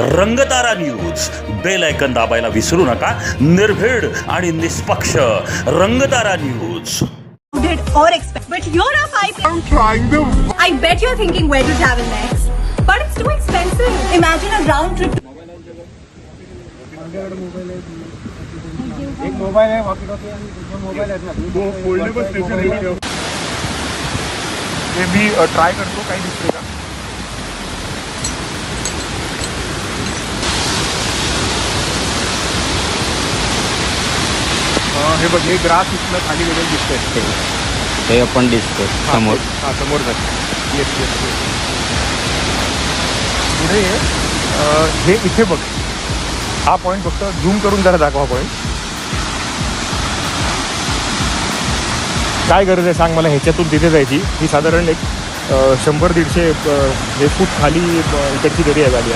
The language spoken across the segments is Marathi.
रंगतारा न्यूज बेल ऐकन दाबायला विसरू नका निर्भीड आणि निष्पक्ष Rangtara news did or expect. But you're a five. I'm trying to. I bet you're thinking where to travel next. But it's too expensive. Imagine a round trip. एक मोबाईल आहे दोन मोबाईल आहेत ना फोल्डेबल स्टेशन हे मी ट्राय करतो काही दिसते का हे बघ हे ग्रास इथलं खाली गेलेलं दिसतंय. हे आपण दिसतो समोर. हा समोर जात येस येस पुढे अं, हे इथे बघ. हा पॉईंट फक्त झूम करून जरा दाखवा पॉईंट काय गरज आहे सांग मला ह्याच्यातून तिथे जायची? ही साधारण एक अं, शंभर दीडशे अं, हे फूट खाली अं, इकडची दरी आहे झाली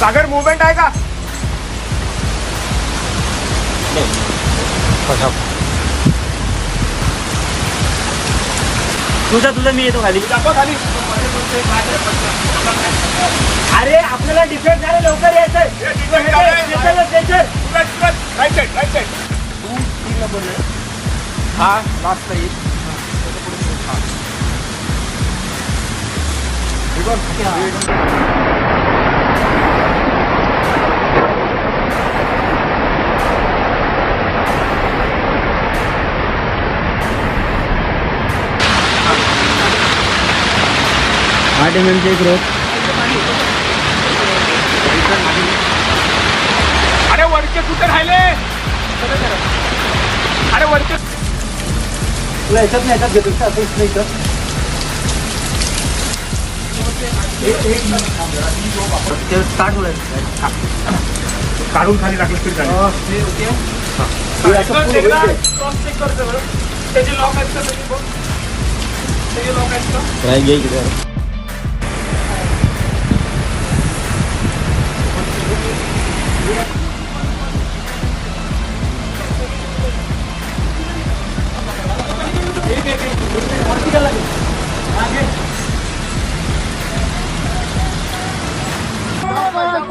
सागर मुवमेंट आहे का? तुझा तुझा मी येतो खाली. खाली. लवकर यायचंय राईट साईड राईट साईड दोन तीनला बोलले हा? लास्टला येईल हा आठ एम एमचे एक रोप कुठे राहिले? अरे वरचे तुला याच्यात नाही याच्यात घेतो? असं इथं. होईल काढून खाली टाकलं तरी चालेल. हे असं पुढे होईल. ते. ट्राय घे इकडे.